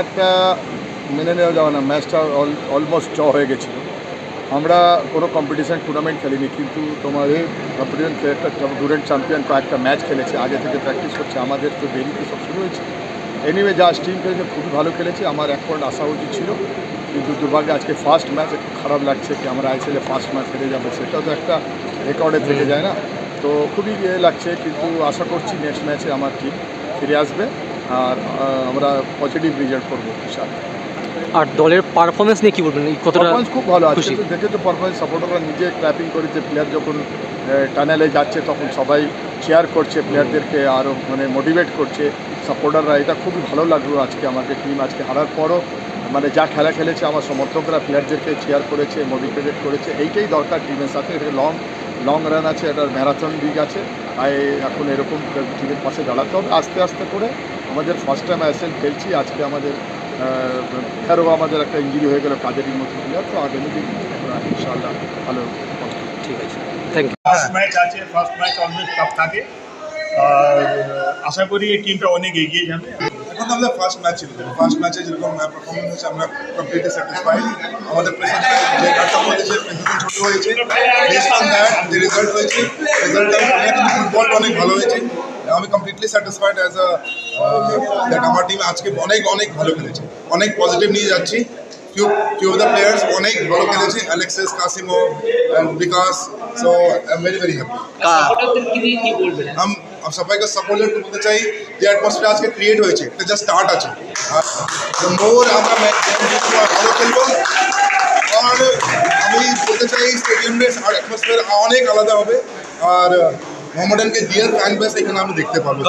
একটা মেনে নেওয়া যাবে না। ম্যাচটা অলমোস্ট চ হয়ে গেছিল। আমরা কোনো কম্পিটিশান টুর্নামেন্ট খেলিনি, কিন্তু তোমার এই কম্পিটিশন একটা টুরেন্ট চ্যাম্পিয়ন কয়েকটা ম্যাচ খেলেছে। আগে থেকে প্র্যাকটিস করছে, আমাদের তো দেরিতে সব শুরু হয়েছে। এনিওয়ে যা টিম খেলেছে, খুবই ভালো খেলেছে। আমার এক পয়েন্ট আসা উচিত ছিল, কিন্তু দুর্ভাগ্যে আজকে ফার্স্ট ম্যাচ একটু খারাপ লাগছে কি আমরা আইসিএলে ফার্স্ট ম্যাচ হেরে যাব সেটাও তো একটা রেকর্ডে থেকে যায় না। তো খুবই ইয়ে লাগছে, কিন্তু আশা করছি নেক্সট ম্যাচে আমার টিম ফিরে আসবে। আর আমরা পজিটিভ রেজাল্ট করব ইনশাআল্লাহ আর দলের পারফরমেন্স নিয়ে কি বলবেন? কতটা খুব ভালো আছে। দেখে তো পারফরমেন্স সাপোর্টাররা নিজে ক্ল্যাপিং করেছে প্লেয়ার যখন টানেলে যাচ্ছে তখন সবাই চেয়ার করছে প্লেয়ারদেরকে আরও মানে মোটিভেট করছে। সাপোর্টাররা এটা খুবই ভালো লাগল আজকে আমাকে টিম আজকে হারার পরও। মানে যা খেলা খেলেছে আমার সমর্থকরা প্লেয়ারদেরকে চেয়ার করেছে মোটিভেটেড করেছে। এইটাই দরকার টিমের সাথে। এটা লং লং রান আছে এটা ম্যারাথন লিগ আছে। তাই এখন এরকম টিমের পাশে দাঁড়াতে হবে আস্তে আস্তে করে। আমাদের ফার্স্ট টাইম আইএসএল খেলছি আজকে আমাদের ফেরো আমাদের একটা ইঞ্জুরি হয়ে গেল কাজেরই মতো প্লেয়ার তো আগামী দিন আমরা ইনশাআল্লাহ ভালো ঠিক আছে থ্যাংক ইউ ফার্স্ট ম্যাচ আছে ফার্স্ট ম্যাচ অলওয়েজ টাফ থাকে। আর আশা করি এই টিমটা অনেক এগিয়ে যাবে। এখন আমাদের ফার্স্ট ম্যাচ ছিল ফার্স্ট ম্যাচে যেরকম পারফরমেন্স হয়েছে আমরা কমপ্লিটলি স্যাটিসফাইড আমাদের প্রেসেন্টটা যে কাজটা করেছে প্রেসেন্ট ছোট হয়েছে। বেস্ট অন দ্যাট যে রেজাল্ট হয়েছে। রেজাল্টটা অনেক অনেক ভালো হয়েছে। আমি completely satisfied as a that আমার টিম আজকে অনেক অনেক ভালো খেলেছে। অনেক পজিটিভ নিয়ে যাচ্ছি। Few few of the players অনেক ভালো খেলেছে। Alexis Casimo Bikash so I am very very happy আমি আমি সবাইকে সাপোর্ট বলতে চাই যে অ্যাটমসফিয়ার আজকে ক্রিয়েট হয়েছে এটা জাস্ট স্টার্ট আছে মোর আমরা ম্যাচ ভালো খেলব আর আমি বলতে চাই স্টেডিয়ামের আর অ্যাটমসফিয়ার অনেক আলাদা হবে আর মোহামেডানকে রিয়েল ফ্যান বেস এখানে আমি দেখতে পাবো